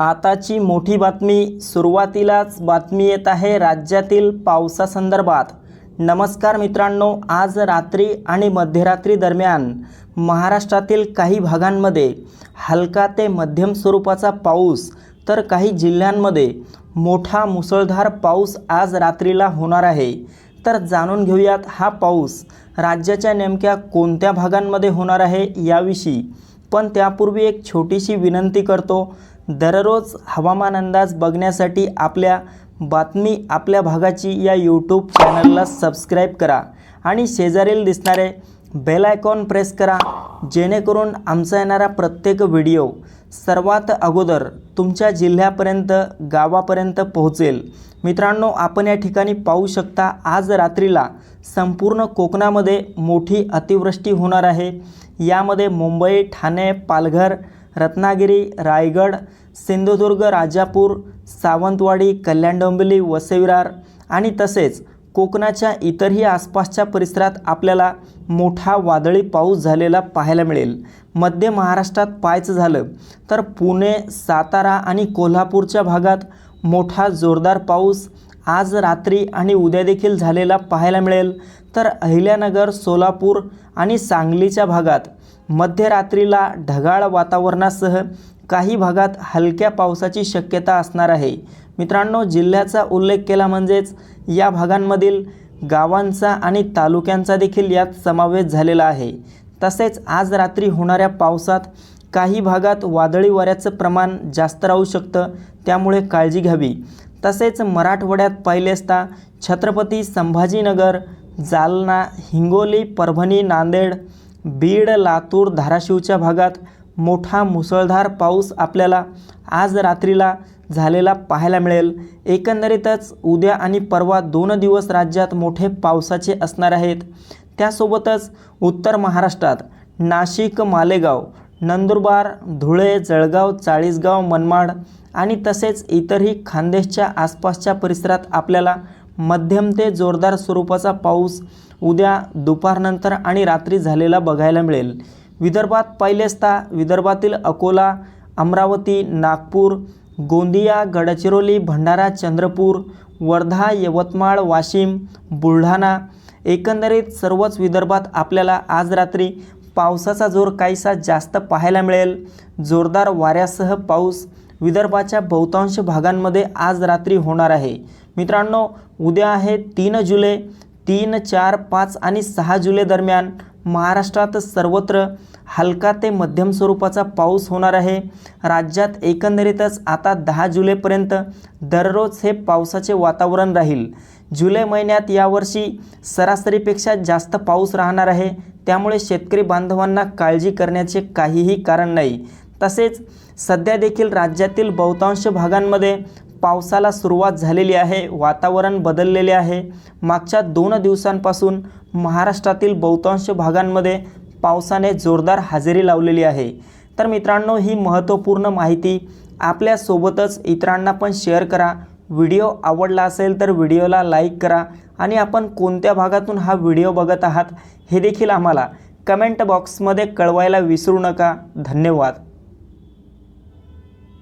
आताची मोठी बातमी सुरुवातीलाच बातमी येत आहे राज्यातील पावसासंदर्भात. नमस्कार मित्रांनो आज रात्री आणि मध्यरात्री दरम्यान महाराष्ट्रातील काही भागांमध्ये हलका ते मध्यम स्वरूपाचा पाऊस तर काही जिल्ह्यांमध्ये मोठा मुसळधार पाऊस आज रात्रीला होणार आहे. तर जाणून घेऊयात हा पाऊस राज्याच्या नेमक्या कोणत्या भागांमध्ये होणार आहे याविषयी. पण त्यापूर्वी एक छोटीशी विनंती करतो दररोज हवामान अंदाज बघण्यासाठी आपल्या बातमी आपल्या भागाची या यूट्यूब चॅनलला सबस्क्राईब करा आणि शेजारील दिसणारे बेल आयकॉन प्रेस करा जेणेकरून आमचा येणारा प्रत्येक व्हिडिओ सर्वात अगोदर तुमच्या जिल्ह्यापर्यंत गावापर्यंत पोहोचेल. मित्रांनो आपण या ठिकाणी पाहू शकता आज रात्रीला संपूर्ण कोकणामध्ये मोठी अतिवृष्टी होणार आहे. यामध्ये मुंबई ठाणे पालघर रत्नागिरी रायगड सिंधुदुर्ग राजापूर सावंतवाडी कल्याण डोंबिवली वसईविरार आणि तसेच कोकणाच्या इतरही आसपासच्या परिसरात आपल्याला मोठा वादळी पाऊस झालेला पाहायला मिळेल. मध्य महाराष्ट्रात पाहायचं झालं तर पुणे सातारा आणि कोल्हापूरच्या भागात मोठा जोरदार पाऊस आज रात्री आणि उद्या देखील झालेला पाहायला मिळेल. तर अहिल्यानगर सोलापूर आणि सांगलीच्या भागात मध्यरात्रीला ढगाळ वातावरणासह काही भागात हलक्या पावसाची शक्यता असणार आहे. मित्रांनो जिल्ह्याचा उल्लेख केला म्हणजेच या भागांमधील गावांचा आणि तालुक्यांचा देखील यात समावेश झालेला आहे. तसेच आज रात्री होणाऱ्या पावसात काही भागात वादळी वाऱ्याचं प्रमाण जास्त राहू शकतं त्यामुळे काळजी घ्यावी. तसेच मराठवाड्यात पाहिले असता छत्रपती संभाजीनगर जालना हिंगोली परभणी नांदेड बीड लातूर धाराशिवच्या भागात मोठा मुसळधार पाऊस आपल्याला आज रात्रीला झालेला पाहायला मिळेल. एकंदरीतच उद्या आणि परवा दोन दिवस राज्यात मोठे पावसाचे असणार आहेत. त्यासोबतच उत्तर महाराष्ट्रात नाशिक मालेगाव नंदुरबार धुळे जळगाव चाळीसगाव मनमाड आणि तसेच इतरही खानदेशच्या आसपासच्या परिसरात आपल्याला मध्यम ते जोरदार स्वरूपाचा पाऊस उद्या दुपारनंतर आणि रात्री झालेला बघायला मिळेल. विदर्भात पाहिले असता विदर्भातील अकोला अमरावती नागपूर गोंदिया गडचिरोली भंडारा चंद्रपूर वर्धा यवतमाळ वाशिम बुलढाणा. एकंदरीत सर्वच विदर्भात आपल्याला आज रात्री पावसाचा जोर काहीसा जास्त पाहायला मिळेल. जोरदार वाऱ्यासह पाऊस विदर्भाच्या बहुतांश भागांमध्ये आज रात्री होणार आहे. मित्रांनो उद्या आहे तीन जुलै तीन चार पाच आणि सहा जुलै दरम्यान. महाराष्ट्रात सर्वत्र हलका ते मध्यम स्वरूपाचा पाऊस होणार आहे. राज्यात एकंदरीतच आता दहा जुलैपर्यंत दररोज हे पावसाचे वातावरण राहील. जुलै महिन्यात यावर्षी सरासरीपेक्षा जास्त पाऊस राहणार आहे. त्यामुळे शेतकरी बांधवांना काळजी करण्याचे काहीही कारण नाही. तसेच सध्या देखील राज्यातील बहुतांश भागांमध्ये पावसाला सुरुवात झालेली आहे वातावरण बदललेले आहे. मागच्या दोन दिवसांपासून महाराष्ट्रातील बहुतांश भागांमध्ये पावसाने जोरदार हजेरी लावलेली आहे. तर मित्रांनो ही महत्त्वपूर्ण माहिती आपल्यासोबतच इतरांना पण शेअर करा. व्हिडिओ आवडला असेल तर व्हिडिओला लाईक करा आणि आपण कोणत्या भागातून हा व्हिडिओ बघत आहात हे देखील आम्हाला कमेंट बॉक्समध्ये कळवायला विसरू नका. धन्यवाद.